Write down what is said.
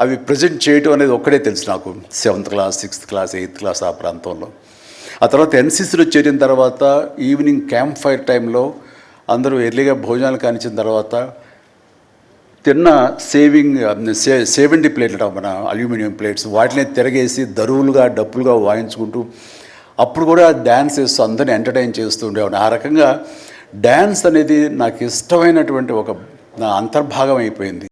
అవి ప్రజెంట్ చేయటం అనేది ఒక్కడే తెలుసు నాకు. Seventh class sixth class eighth class ఆ ప్రాంతంలో. ఆ తర్వాత ఎన్సీసీలో చేరిన తర్వాత ఈవినింగ్ క్యాంప్ ఫైర్ టైంలో అందరూ ఎర్లీగా భోజనాలు కానిచ్చిన తర్వాత తిన్న సేవింగ్ సే సేవెంటీ ప్లేట్లు మన అల్యూమినియం ప్లేట్స్ వాటిని తిరగేసి దరువులుగా డప్పులుగా వాయించుకుంటూ అప్పుడు కూడా డ్యాన్స్ వేస్తూ అందరిని ఎంటర్టైన్ చేస్తూ ఉండేవాడిని. ఆ రకంగా డ్యాన్స్ అనేది నాకు ఇష్టమైనటువంటి ఒక నా అంతర్భాగం అయిపోయింది.